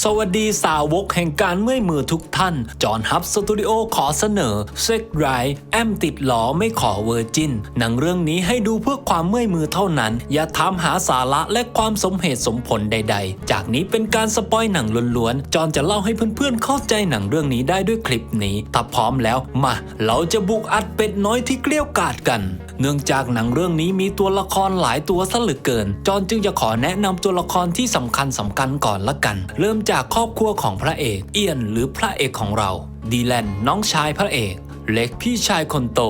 สวัสดีสาวกแห่งการเมื่อยมือทุกท่าน จอห์นฮับสตูดิโอขอเสนอเซ็กไรแอมติดหลอไม่ขอเวอร์จิน หนังเรื่องนี้ให้ดูเพื่อความเมื่อยมือเท่านั้น อย่าถามหาสาระและความสมเหตุสมผลใด ๆ จากนี้เป็นการสปอยหนังล้วนๆ จอห์นจะเล่าให้เพื่อนๆ เข้าใจหนังเรื่องนี้ได้ด้วยคลิปนี้ ถ้าพร้อมแล้วมา เราจะบุกอัดเป็ดน้อยที่เกลี้ยวกล่อดกัน เนื่องจากหนังเรื่องนี้มีตัวละครหลายตัวซะเหลือเกิน จอห์นจึงจะขอแนะนำตัวละครที่สำคัญสำคัญก่อนละกัน เริ่มจากครอบครัวของพระเอก เอียนหรือพระเอกของเรา ดีแลนน้องชายพระเอก เล็กพี่ชายคนโต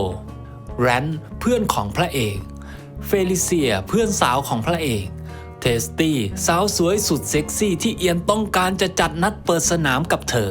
แรนเพื่อนของพระเอก เฟลิเซียเพื่อนสาวของพระเอกเทสตี้สาวสวยสุดเซ็กซี่ที่เอียนต้องการจะจัดนัดเปิดสนามกับเธอ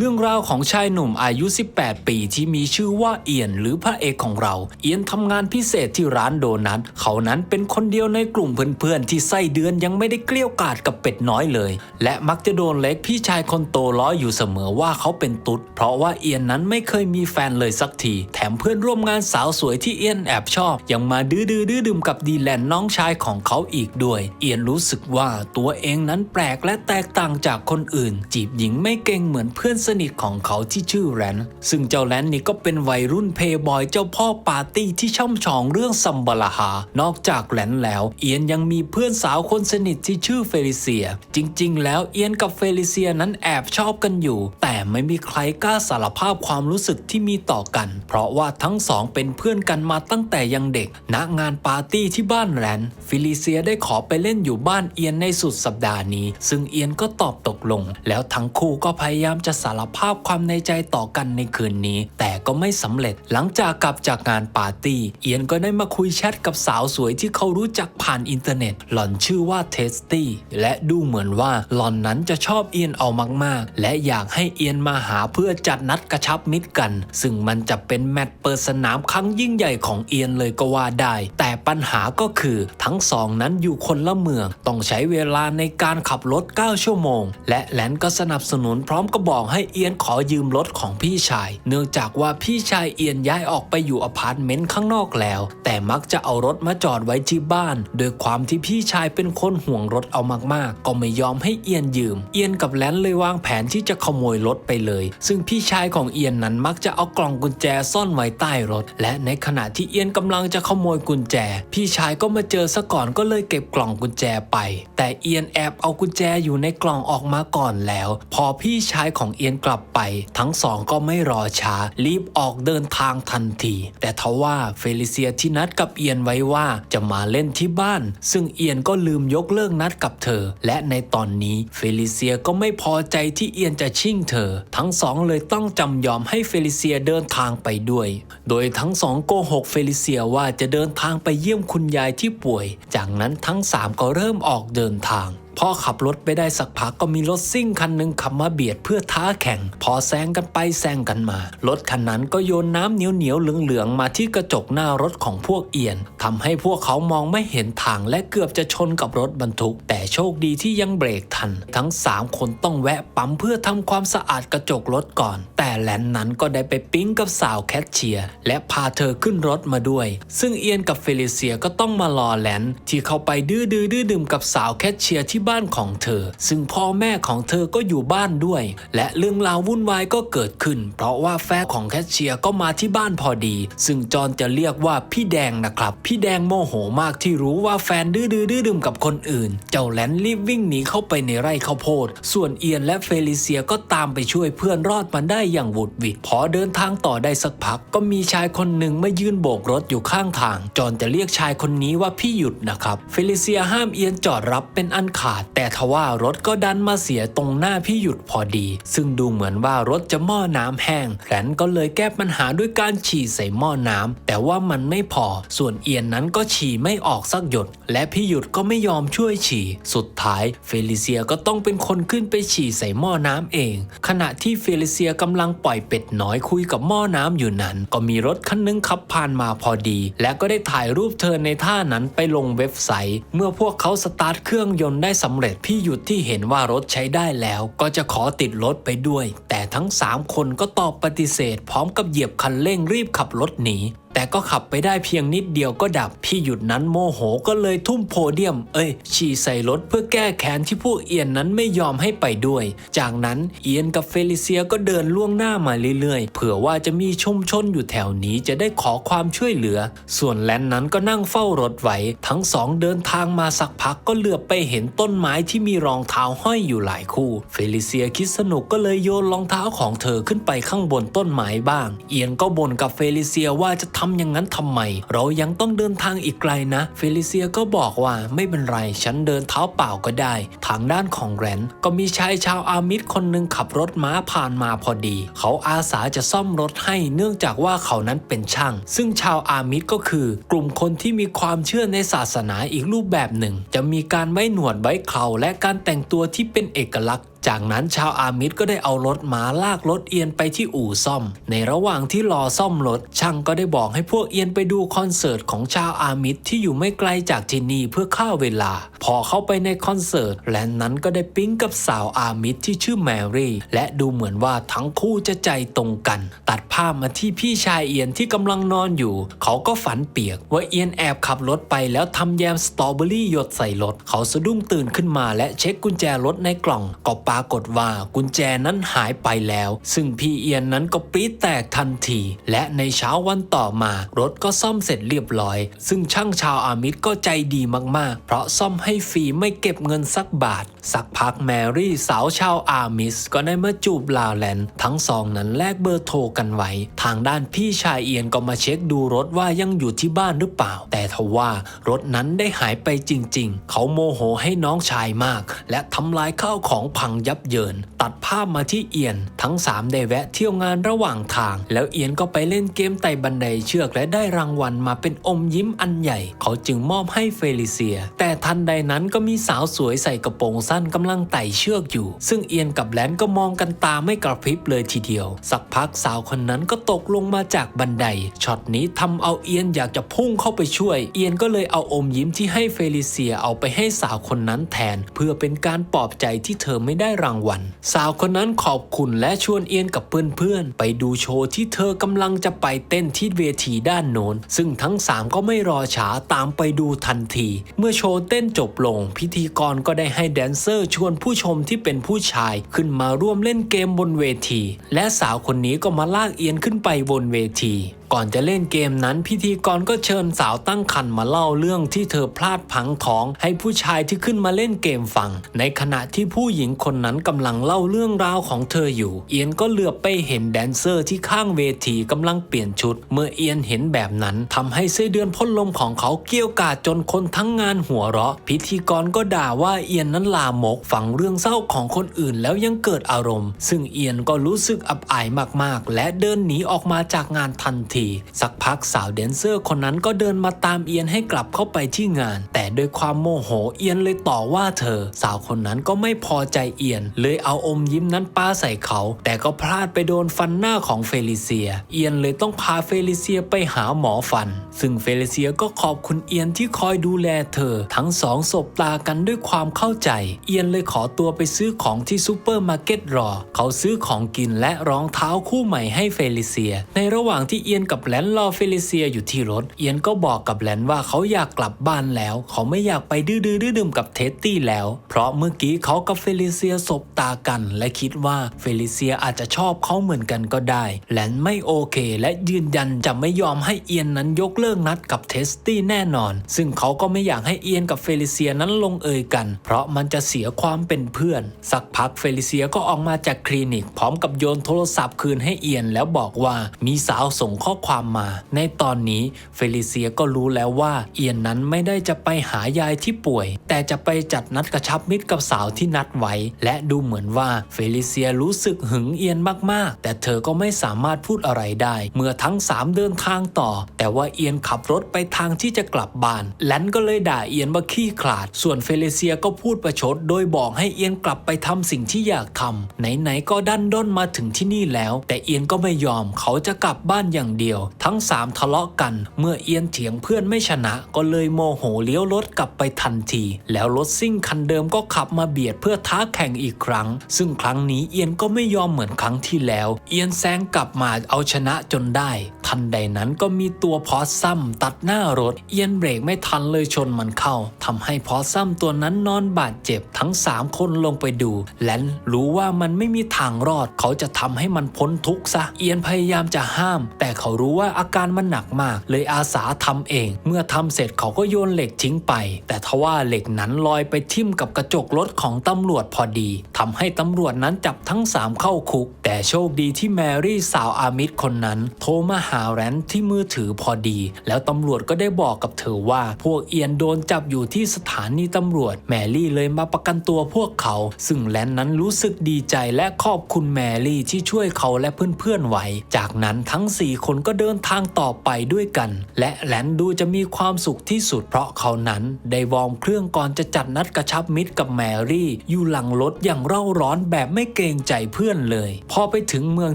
เรื่องราวของชายหนุ่มอายุ 18 ปีที่มีชื่อว่าเอียนหรือพระเอกของเรา เอียนทำงานพิเศษที่ร้านโดนัทเขานั้นเป็นคนเดียวในกลุ่มเพื่อนๆ ที่ไส้เดือนยังไม่ได้เกลี้ยวกล่อดกับเป็ดน้อยเลย และมักจะโดนเล็กพี่ชายคนโตล้ออยู่เสมอว่าเขาเป็นตุ๊ด เพราะว่าเอียนนั้นไม่เคยมีแฟนเลยสักที แถมเพื่อนร่วมงานสาวสวยที่เอียนแอบชอบ ยังมาดื้อดื้อดื้อดื่มกับดีแลนน้องชายของเขาอีกด้วย เอียนรู้สึกว่าตัวเองนั้นแปลกและแตกต่างจากคนอื่น จีบหญิงไม่เก่งเหมือนเพื่อนสนิทของเขาที่ชื่อแรนซึ่งเจ้าแรนนี่ก็เป็นวัยรุ่นเพย์บอยเจ้าพ่อปาร์ตี้ที่ช่ำชองเรื่องซัมบาลาฮานอกจากแรนแล้ว เอียนยังมีเพื่อนสาวคนสนิทที่ชื่อเฟลิเซีย จริง ๆ แล้วเอียนกับเฟลิเซียนั้นแอบชอบกันอยู่ แต่ไม่มีใครกล้าสารภาพความรู้สึกที่มีต่อกัน เพราะว่าทั้งสองเป็นเพื่อนกันมาตั้งแต่ยังเด็ก ณ งานปาร์ตี้ที่บ้านแรนเฟลิเซียได้ขอไปเล่นอยู่บ้านเอียนในสุดสัปดาห์นี้ ซึ่งเอียนก็ตอบตกลง แล้วทั้งคู่ก็พยายามจะสารภาพความในใจต่อกันในคืนนี้ แต่ก็ไม่สำเร็จหลังจากกลับจากงานปาร์ตี้ เอียนก็ได้มาคุยแชทกับสาวสวยที่เขารู้จักผ่านอินเทอร์เน็ต หล่อนชื่อว่าเทสตี้และดูเหมือนว่าหล่อนนั้นจะชอบเอียนเอามากๆ และอยากให้เอียนมาหาเพื่อจัดนัดกระชับมิตรกัน ซึ่งมันจะเป็นแมตช์เปิดสนามครั้งยิ่งใหญ่ของเอียนเลยก็ว่าได้ แต่ปัญหาก็คือทั้งสองนั้นอยู่คนละเมือง ต้องใช้เวลาในการขับรถ 9 ชั่วโมง และแลนก็สนับสนุนพร้อมก็บอกให้เอียนขอยืมรถของพี่ชาย เนื่องจากว่าพี่ชายเอียนย้ายออกไปอยู่อพาร์ตเมนต์ข้างนอกแล้ว แต่มักจะเอารถมาจอดไว้ที่บ้าน โดยความที่พี่ชายเป็นคนห่วงรถเอามากๆ ก็ไม่ยอมให้เอียนยืม เอียนกับแลนเลยวางแผนที่จะขโมยรถไปเลย ซึ่งพี่ชายของเอียนนั้นมักจะเอากล่องกุญแจซ่อนไว้ใต้รถ และในขณะที่เอียนกำลังจะขโมยกุญแจ พี่ชายก็มาเจอซะก่อนก็เลยเก็บกล่องกุญแจไป แต่เอียนแอบเอากุญแจอยู่ในกล่องออกมาก่อนแล้ว พอพี่ชายของเอียนกลับไป ทั้งสองก็ไม่รอช้า รีบออกเดินทางทันที แต่ทว่าเฟลิเซียที่นัดกับเอียนไว้ว่าจะมาเล่นที่บ้าน ซึ่งเอียนก็ลืมยกเลิกนัดกับเธอ และในตอนนี้เฟลิเซียก็ไม่พอใจที่เอียนจะชิ่งเธอ ทั้งสองเลยต้องจำยอมให้เฟลิเซียเดินทางไปด้วย โดยทั้งสองโกหกเฟลิเซียว่าจะเดินทางไปเยี่ยมคุณยายที่ป่วย จากนั้นทั้งสามก็เริ่มออกเดินทาง พอขับรถไปได้สักพักก็มีรถซิ่งคันหนึ่งขับมาเบียดเพื่อท้าแข่ง พอแซงกันไปแซงกันมา รถคันนั้นก็โยนน้ำเหนียวๆเหลืองๆมาที่กระจกหน้ารถของพวกเอียนทำให้พวกเขามองไม่เห็นทางและเกือบจะชนกับรถบรรทุก แต่โชคดีที่ยังเบรกทัน ทั้ง 3 คนต้องแวะปั๊มเพื่อทำความสะอาดกระจกรถก่อน แต่แลนนั้นก็ได้ไปปิ๊งกับสาวแคทเชียร์และพาเธอขึ้นรถมาด้วย ซึ่งเอียนกับเฟลิเซียก็ต้องมารอแลนที่เข้าไปดื้อดื้อดื้อดื่มกับสาวแคทเชียร์ที่บ้านของเธอ ซึ่งพ่อแม่ของเธอก็อยู่บ้านด้วย และเรื่องราววุ่นวายก็เกิดขึ้น เพราะว่าแฟนของแคทเชียร์ก็มาที่บ้านพอดี ซึ่งจอนจะเรียกว่าพี่แดงนะครับ พี่แดงโมโหมากที่รู้ว่าแฟนดื้อดื้อดื้อดื่มกับคนอื่น เจ้าแลนรีบวิ่งหนีเข้าไปในไร่ข้าวโพด ส่วนเอียนและเฟลิเซียก็ตามไปช่วยเพื่อนรอดมาได้อย่างวุดวิดพอเดินทางต่อได้สักพัก ก็มีชายคนหนึ่งมายืนโบกรถอยู่ข้างทาง จอนจะเรียกชายคนนี้ว่าพี่หยุดนะครับ เฟลิเซียห้ามเอียนจอดรับเป็นอันขาดแต่ทว่ารถก็ดันมาเสียตรงหน้าพี่หยุดพอดี ซึ่งดูเหมือนว่ารถจะหม้อน้ำแห้งแรนก็เลยแก้ปัญหาด้วยการฉี่ใส่หม้อน้ำแต่ว่ามันไม่พอ ส่วนเอียนนั้นก็ฉี่ไม่ออกสักหยด และพี่หยุดก็ไม่ยอมช่วยฉี่ สุดท้ายเฟลิเซียก็ต้องเป็นคนขึ้นไปฉี่ใส่หม้อน้ำเอง ขณะที่เฟลิเซียกำลังปล่อยเป็ดน้อยคุยกับหม้อน้ำอยู่นั้น ก็มีรถคันนึงขับผ่านมาพอดี และก็ได้ถ่ายรูปเธอในท่านั้นไปลงเว็บไซต์ เมื่อพวกเขาสตาร์ทเครื่องยนต์ได้สำเร็จพี่หยุดที่เห็นว่ารถใช้ได้แล้ว ก็จะขอติดรถไปด้วย แต่ทั้ง 3 คนก็ตอบปฏิเสธ พร้อมกับเหยียบคันเร่งรีบขับรถหนี แต่ก็ขับไปได้เพียงนิดเดียวก็ดับ พี่หยุดนั้นโมโหก็เลยทุ่มโพเดียม เอ้ย ฉี่ใส่รถเพื่อแก้แค้นที่พวกเอียนนั้นไม่ยอมให้ไปด้วย จากนั้นเอียนกับเฟลิเซียก็เดินล่วงหน้ามาเรื่อยๆ เผื่อว่าจะมีชุมชนอยู่แถวนี้จะได้ขอความช่วยเหลือ ส่วนแลนนั้นก็นั่งเฝ้ารถไว้ ทั้งสองเดินทางมาสักพักก็เหลือบไปเห็นต้นไม้ที่มีรองเท้าห้อยอยู่หลายคู่ เฟลิเซียคิดสนุกก็เลยโยนรองเท้าของเธอขึ้นไปข้างบนต้นไม้บ้าง เอียนก็บ่นกับเฟลิเซียว่าจะทำอย่างนั้นทำไม เรายังต้องเดินทางอีกไกลนะ เฟลิเซียก็บอกว่าไม่เป็นไร ฉันเดินเท้าเปล่าก็ได้ ทางด้านของแรนก็มีชายชาวอามิดคนหนึ่งขับรถม้าผ่านมาพอดี เขาอาสาจะซ่อมรถให้เนื่องจากว่าเขานั้นเป็นช่าง ซึ่งชาวอามิดก็คือกลุ่มคนที่มีความเชื่อในศาสนาอีกรูปแบบหนึ่ง จะมีการไว้หนวดไว้เคราและการแต่งตัวที่เป็นเอกลักษณ์จากนั้นชาวอามิดก็ได้เอารถม้าลากรถเอียนไปที่อู่ซ่อม ในระหว่างที่รอซ่อมรถช่างก็ได้บอกให้พวกเอียนไปดูคอนเสิร์ตของชาวอามิดที่อยู่ไม่ไกลจากที่นี่เพื่อฆ่าเวลา พอเข้าไปในคอนเสิร์ตแลนนั้นก็ได้ปิ๊งกับสาวอามิดที่ชื่อแมรี่ และดูเหมือนว่าทั้งคู่จะใจตรงกัน ตัดภาพมาที่พี่ชายเอียนที่กำลังนอนอยู่ เขาก็ฝันเปียก ว่าเอียนแอบขับรถไปแล้วทำแยมสตรอเบอรี่หยดใส่รถเขาสะดุ้งตื่นขึ้นมาและเช็คกุญแจรถในกล่องก็ปรากฏว่ากุญแจนั้นหายไปแล้ว ซึ่งพี่เอียนนั้นก็ปรี๊ดแตกทันที และในเช้าวันต่อมา รถก็ซ่อมเสร็จเรียบร้อย ซึ่งช่างชาวอามิดก็ใจดีมากๆ เพราะซ่อมให้ฟรีไม่เก็บเงินสักบาท สักพักแมรี่สาวชาวอาร์มิส ก็ได้มาจูบลาแลนด์ทั้งสองนั้นแลกเบอร์โทรกันไว้ ทางด้านพี่ชายเอียนก็มาเช็คดูรถว่ายังอยู่ที่บ้านหรือเปล่า แต่ทว่ารถนั้นได้หายไปจริง ๆ เขาโมโหให้น้องชายมาก และทำลายข้าวของพังยับเยิน ตัดภาพมาที่เอียน ทั้งสามได้แวะเที่ยวงานระหว่างทาง แล้วเอียนก็ไปเล่นเกมไต่บันไดเชือกและได้รางวัลมาเป็นอมยิ้มอันใหญ่ เขาจึงมอบให้เฟลิเซีย แต่ทันใดนั้นก็มีสาวสวยใส่กระโปรงสั้นกำลังไต่เชือกอยู่ ซึ่งเอียนกับแลนก็มองกันตาไม่กระพริบเลยทีเดียว สักพักสาวคนนั้นก็ตกลงมาจากบันได ช็อตนี้ทำเอาเอียนอยากจะพุ่งเข้าไปช่วย เอียนก็เลยเอาอมยิ้มที่ให้เฟลิเซียเอาไปให้สาวคนนั้นแทน เพื่อเป็นการปลอบใจที่เธอไม่ได้รางวัล สาวคนนั้นขอบคุณและชวนเอียนกับเพื่อนๆ ไปดูโชว์ที่เธอกำลังจะไปเต้นที่เวทีด้านโน้น ซึ่งทั้งสามก็ไม่รอช้าตามไปดูทันที เมื่อโชว์เต้นจบลง พิธีกรก็ได้ให้แดนเซอร์ชวนผู้ชมที่เป็นผู้ชายขึ้นมาร่วมเล่นเกมบนเวที และสาวคนนี้ก็มาลากเอียนขึ้นไปบนเวที ก่อนจะเล่นเกมนั้นพิธีกรก็เชิญสาวตั้งครรภ์มาเล่าเรื่องที่เธอพลาดพังท้อง ให้ผู้ชายที่ขึ้นมาเล่นเกมฟัง ในขณะที่ผู้หญิงคนนั้นกำลังเล่าเรื่องราวของเธออยู่ เอียนก็เหลือบไปเห็นแดนเซอร์ที่ข้างเวทีกำลังเปลี่ยนชุด เมื่อเอียนเห็นแบบนั้นทำให้ไส้เดือนพ่นลมของเขาเกี้ยวกาดจนคนทั้งงานหัวเราะ พิธีกรก็ด่าว่าเอียนนั้นลามกฟังเรื่องเศร้าของคนอื่นแล้วยังเกิดอารมณ์ ซึ่งเอียนก็รู้สึกอับอายมากๆ และเดินหนีออกมาจากงานทันทีที สักพักสาวแดนเซอร์คนนั้นก็เดินมาตามเอียนให้กลับเข้าไปที่งาน แต่ด้วยความโมโหเอียนเลยต่อว่าเธอ สาวคนนั้นก็ไม่พอใจเอียน เลยเอาอมยิ้มนั้นปาใส่เขา แต่ก็พลาดไปโดนฟันหน้าของเฟลิเซีย เอียนเลยต้องพาเฟลิเซียไปหาหมอฟัน ซึ่งเฟลิเซียก็ขอบคุณเอียนที่คอยดูแลเธอ ทั้งสองสบตากันด้วยความเข้าใจ เอียนเลยขอตัวไปซื้อของที่ซูเปอร์มาร์เก็ตรอ เขาซื้อของกินและรองเท้าคู่ใหม่ให้เฟลิเซีย ในระหว่างที่เอียนกับแลนรอเฟลิเซียอยู่ที่รถ เอียนก็บอกกับแลนว่าเขาอยากกลับบ้านแล้ว เขาไม่อยากไปดื้อดื้อดื่มกับเท็ดตี้แล้ว เพราะเมื่อกี้เขากับเฟลิเซียสบตากัน และคิดว่าเฟลิเซียอาจจะชอบเขาเหมือนกันก็ได้ แลนไม่โอเค และยืนยันจะไม่ยอมให้เอียนนั้นยกเลิกนัดกับเทสตี้แน่นอน ซึ่งเขาก็ไม่อยากให้เอียนกับเฟลิเซียนั้นลงเอยกัน เพราะมันจะเสียความเป็นเพื่อน สักพักเฟลิเซียก็ออกมาจากคลินิก พร้อมกับโยนโทรศัพท์คืนให้เอียนแล้วบอกว่ามีสาวส่งข้อความมา ในตอนนี้เฟลิเซียก็รู้แล้วว่า เอียนนั้นไม่ได้จะไปหายายที่ป่วย แต่จะไปจัดนัดกระชับมิตรกับสาวที่นัดไว้ และดูเหมือนว่าเฟลิเซียรู้สึกหึงเอียนมากๆ แต่เธอก็ไม่สามารถพูดอะไรได้ เมื่อทั้งสามเดินทางต่อ แต่ว่าเอียนขับรถไปทางที่จะกลับบ้านแลนก็เลยด่าเอียนว่าขี้ขลาด ส่วนเฟลิเซียก็พูดประชด โดยบอกให้เอียนกลับไปทำสิ่งที่อยากทำไหนๆก็ดันด้นมาถึงที่นี่แล้ว แต่เอียนก็ไม่ยอมเขาจะกลับบ้านอย่างเดียวดียว ทั้งสามทะเลาะกัน เมื่อเอียนเถียงเพื่อนไม่ชนะก็เลยโมโหเลี้ยวรถกลับไปทันที แล้วรถซิ่งคันเดิมก็ขับมาเบียดเพื่อท้าแข่งอีกครั้ง ซึ่งครั้งนี้เอียนก็ไม่ยอมเหมือนครั้งที่แล้ว เอียนแซงกลับมาเอาชนะจนได้ ทันใดนั้นก็มีตัวพอสซัมตัดหน้ารถ เอียนเบรกไม่ทันเลยชนมันเข้าทำให้พอสซัมตัวนั้นนอนบาดเจ็บทั้ง 3 คนลงไปดู และรู้ว่ามันไม่มีทางรอด เขาจะทำให้มันพ้นทุกข์ซะ เอียนพยายามจะห้าม แต่เขารู้ว่าอาการมันหนักมาก เลยอาสาทำเอง เมื่อทำเสร็จเขาก็โยนเหล็กทิ้งไป แต่ทว่าเหล็กนั้นลอยไปทิ่มกับกระจกรถของตำรวจพอดีทำให้ตำรวจนั้นจับทั้ง 3 เข้าคุก แต่โชคดีที่แมรี่สาวอามิดคนนั้น โทรมาหาแรนที่มือถือพอดี แล้วตำรวจก็ได้บอกกับเธอว่า พวกเอียนโดนจับอยู่ที่สถานีตำรวจ แมรี่เลยมาประกันตัวพวกเขา ซึ่งแลนนั้นรู้สึกดีใจและขอบคุณแมรี่ที่ช่วยเขาและเพื่อนๆไว้ จากนั้นทั้ง 4 คนก็เดินทางต่อไปด้วยกัน และแลนดูจะมีความสุขที่สุดเพราะเขานั้นได้วอร์มเครื่องก่อนจะจัดนัดกระชับมิตรกับแมรี่อยู่หลังรถอย่างเร่าร้อนแบบไม่เกรงใจเพื่อนเลย พอไปถึงเมือง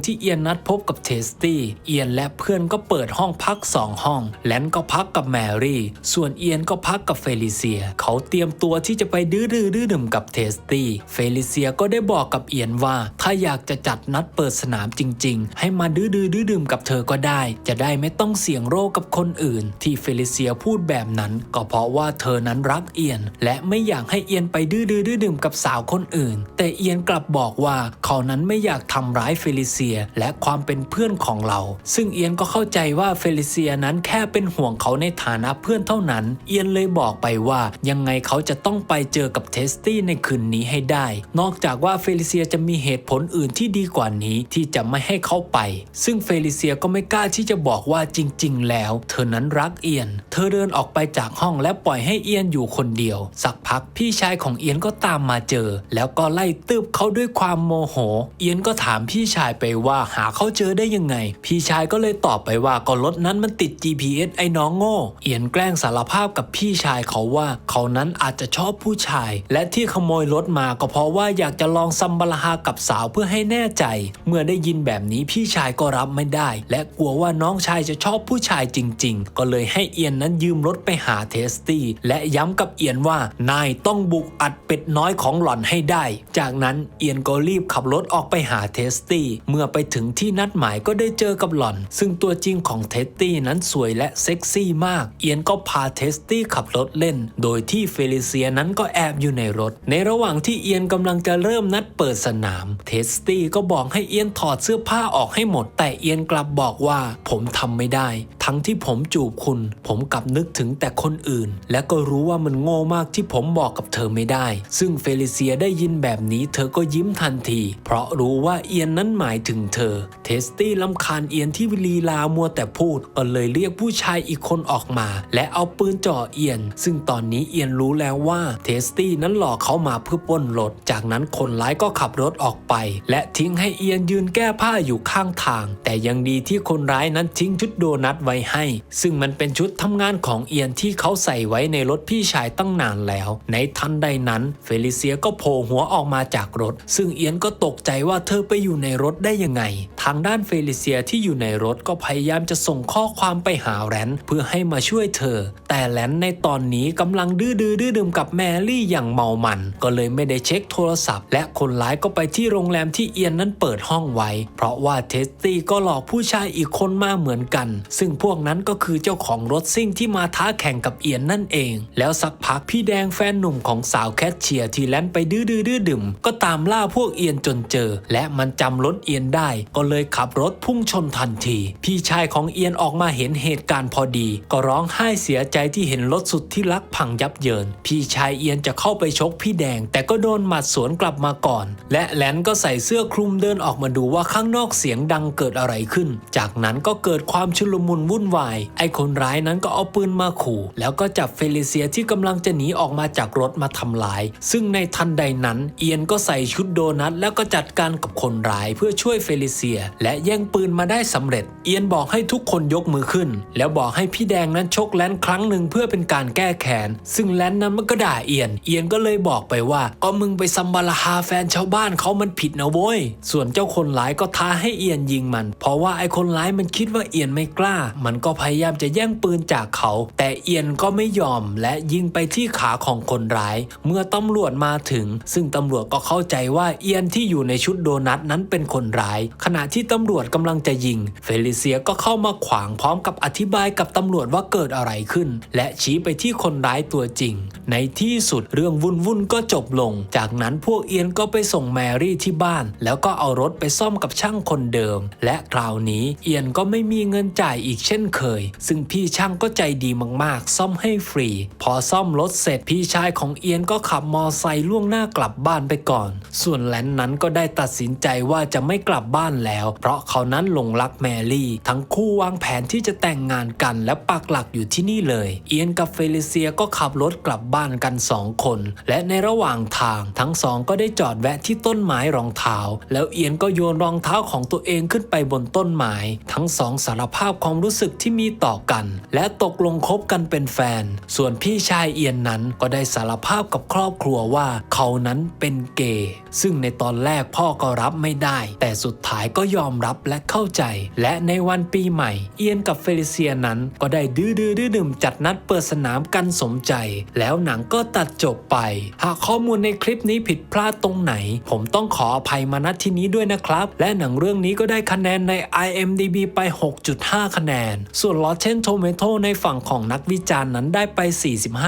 ที่เอียนนัดพบกับเทสตี้เอียนและเพื่อนก็เปิดห้องพักสองห้อง แลนก็พักกับแมรี่ ส่วนเอียนก็พักกับเฟลิเซีย เขาเตรียมตัวที่จะไปดื้อดื้อดื้อดื่มกับเทสตี้เฟลิเซียก็ได้บอกกับเอียนว่า ถ้าอยากจะจัดนัดเปิดสนามจริง ๆ ให้มาดื้อดื้อดื้อดื่มกับเธอก็ได้จะได้ไม่ต้องเสี่ยงโรคกับคนอื่น ที่เฟลิเซียพูดแบบนั้น ก็เพราะว่าเธอนั้นรักเอียน และไม่อยากให้เอียนไปดื้อดื้อดื้อดื่มกับสาวคนอื่น แต่เอียนกลับบอกว่าเขานั้นไม่อยากทำร้ายเฟลิเซียและความเป็นเพื่อนของเรา ซึ่งเอียนก็เข้าใจว่าเฟลิเซียนั้นแค่เป็นห่วงเขาในฐานะเพื่อนเท่านั้น เอียนเลยบอกไปว่ายังไงเขาจะต้องไปเจอกับเทสตี้ในคืนนี้ให้ได้ นอกจากว่าเฟลิเซียจะมีเหตุผลอื่นที่ดีกว่านี้ที่จะไม่ให้เขาไป ซึ่งเฟลิเซียก็ไม่กล้าที่จะบอกว่าจริง ๆ แล้ว เธอนั้นรักเอียน เธอเดินออกไปจากห้องและปล่อยให้เอียนอยู่คนเดียว สักพักพี่ชายของเอียนก็ตามมาเจอ แล้วก็ไล่ตืบเขาด้วยความโมโห เอียนก็ถามพี่ชายไปว่าหาเขาเจอได้ยังไง พี่ชายก็เลยตอบไปว่าก็รถนั้นมันติด GPS ไอ้น้องโง่ เอียนแกล้งสารภาพกับพี่ชายเขาว่า เขานั้นอาจจะชอบผู้ชาย และที่ขโมยรถมาก็เพราะว่าอยากจะลองซัมบาลาฮากับสาวเพื่อให้แน่ใจ เมื่อได้ยินแบบนี้พี่ชายก็รับไม่ได้ และกลัวว่าน้องชายจะชอบผู้ชายจริง ๆ ก็เลยให้เอียนนั้นยืมรถไปหาเทสตี้ และย้ำกับเอียนว่านายต้องบุกอัดเป็ดน้อยของหล่อนให้ได้ จากนั้นเอียนก็รีบขับรถออกไปหาเทสตี้ เมื่อไปถึงที่นัดหมายก็ได้เจอกับหล่อน ซึ่งตัวจริงของเทสตี้นั้นสวยและเซ็กซี่มาก เอียนก็พาเทสตี้ขับรถเล่น โดยที่เฟลิเซียนั้นก็แอบอยู่ในรถ ในระหว่างที่เอียนกำลังจะเริ่มนัดเปิดสนาม เทสตี้ก็บอกให้เอียนถอดเสื้อผ้าออกให้หมด แต่เอียนกลับบอกว่าผมทำไม่ได้ ทั้งที่ผมจูบคุณ ผมกลับนึกถึงแต่คนอื่น และก็รู้ว่ามันโง่มากที่ผมบอกกับเธอไม่ได้ ซึ่งเฟลิเซียได้ยินแบบนี้เธอก็ยิ้มทันที เพราะรู้ว่าเอียนนั้นหมายถึงเธอ เทสตี้ลำคาญเอียนที่ลีลามัวแต่พูดก็เลยเรียกผู้ชายอีกคนออกมา และเอาปืนจ่อเอียน ซึ่งตอนนี้เอียนรู้แล้วว่าเทสตี้นั้นหลอกเขามาเพื่อปล้นรถ จากนั้นคนร้ายก็ขับรถออกไป และทิ้งให้เอียนยืนแก้ผ้าอยู่ข้างทาง แต่ยังดีที่คนร้ายนั้นทิ้งชุดโดนัทไว้ให้ ซึ่งมันเป็นชุดทำงานของเอียนที่เขาใส่ไว้ในรถพี่ชายตั้งนานแล้ว ในทันใดนั้นเฟลิเซียก็โผล่หัวออกมาจากรถ ซึ่งเอียนก็ตกใจว่าเธอไปอยู่ในรถได้ยังไง ทางด้านเฟลิเซียที่อยู่ในรถก็พยายามจะส่งข้อความไปหาแรนเพื่อให้มาช่วยเธอ แต่แรนในตอนนี้กำลังดื้อดื้อดื้อดื่มกับแมรี่อย่างเมามัน ก็เลยไม่ได้เช็คโทรศัพท์ และคนร้ายก็ไปที่โรงแรมที่เอียนนั้นเปิดห้องไว้ เพราะว่าเทสตี้ก็หลอกผู้ชายอีกคนมาเหมือนกัน ซึ่งพวกนั้นก็คือเจ้าของรถซิ่งที่มาท้าแข่งกับเอียนนั่นเอง แล้วสักพักพี่แดงแฟนหนุ่มของสาวแคทเชียร์ที่แลนไปดื้อดื้อดื้อดื่มก็ตามล่าพวกเอียนจนเจอ และมันจำรถเอียนได้ก็เลยเลยขับรถพุ่งชนทันที พี่ชายของเอียนออกมาเห็นเหตุการณ์พอดี ก็ร้องไห้เสียใจที่เห็นรถสุดที่รักพังยับเยิน พี่ชายเอียนจะเข้าไปชกพี่แดง แต่ก็โดนหมัดสวนกลับมาก่อน และแลนก็ใส่เสื้อคลุมเดินออกมาดูว่าข้างนอกเสียงดังเกิดอะไรขึ้น จากนั้นก็เกิดความชุลมุนวุ่นวาย ไอ้คนร้ายนั้นก็เอาปืนมาขู่ แล้วก็จับเฟลิเซียที่กำลังจะหนีออกมาจากรถมาทำลาย ซึ่งในทันใดนั้น เอียนก็ใส่ชุดโดนัทแล้วก็จัดการกับคนร้ายเพื่อช่วยเฟลิเซียและแย่งปืนมาได้สำเร็จ เอียนบอกให้ทุกคนยกมือขึ้น แล้วบอกให้พี่แดงนั้นชกแลนครั้งหนึ่งเพื่อเป็นการแก้แค้นซึ่งแลนนั้นมันก็ด่าเอียน เอียนก็เลยบอกไปว่า ก็มึงไปซัมบาลาฮาแฟนชาวบ้านเขามันผิดนะโว้ย ส่วนเจ้าคนร้ายก็ท้าให้เอียนยิงมัน เพราะว่าไอ้คนร้ายมันคิดว่าเอียนไม่กล้า มันก็พยายามจะแย่งปืนจากเขา แต่เอียนก็ไม่ยอมและยิงไปที่ขาของคนร้าย เมื่อตำรวจมาถึง ซึ่งตำรวจก็เข้าใจว่าเอียนที่อยู่ในชุดโดนัทนั้นเป็นคนร้าย ขณะที่ตำรวจกำลังจะยิง เฟลิเซียก็เข้ามาขวางพร้อมกับอธิบายกับตำรวจว่าเกิดอะไรขึ้น และชี้ไปที่คนร้ายตัวจริง ในที่สุดเรื่องวุ่นวุ่นก็จบลง จากนั้นพวกเอียนก็ไปส่งแมรี่ที่บ้าน แล้วก็เอารถไปซ่อมกับช่างคนเดิม และคราวนี้เอียนก็ไม่มีเงินจ่ายอีกเช่นเคย ซึ่งพี่ช่างก็ใจดีมากๆ ซ่อมให้ฟรี พอซ่อมรถเสร็จพี่ชายของเอียนก็ขับมอไซค์ล่วงหน้ากลับบ้านไปก่อน ส่วนแลนนั้นก็ได้ตัดสินใจว่าจะไม่กลับบ้านแล้วเพราะเขานั้นหลงรักแมรี่ ทั้งคู่วางแผนที่จะแต่งงานกันและปักหลักอยู่ที่นี่เลย เอียนกับเฟลิเซียก็ขับรถกลับบ้านกันสองคน และในระหว่างทางทั้งสองก็ได้จอดแวะที่ต้นไม้รองเท้า แล้วเอียนก็โยนรองเท้าของตัวเองขึ้นไปบนต้นไม้ทั้งสองสารภาพความรู้สึกที่มีต่อกัน และตกลงคบกันเป็นแฟน ส่วนพี่ชายเอียนนั้นก็ได้สารภาพกับครอบครัวว่าเขานั้นเป็นเกย์ซึ่งในตอนแรกพ่อก็รับไม่ได้ แต่สุดท้ายก็ยอมรับและเข้าใจ และในวันปีใหม่ เอียนกับเฟลิเซียนั้นก็ได้ดื้อดื้อดื้อดื่มจัดนัดเปิดสนามกันสมใจ แล้วหนังก็ตัดจบไป หากข้อมูลในคลิปนี้ผิดพลาดตรงไหน ผมต้องขออภัยมาณที่นี้ด้วยนะครับ และหนังเรื่องนี้ก็ได้คะแนนใน IMDB ไป 6.5 คะแนน ส่วน Rotten Tomato ในฝั่งของนักวิจารณ์นั้นได้ไป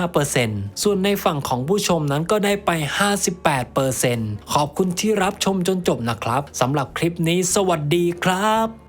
45%ส่วนในฝั่งของผู้ชมนั้นก็ได้ไป 58%ขอบคุณที่รับชมจนจบนะครับสำหรับคลิปนี้สวัสดีครับ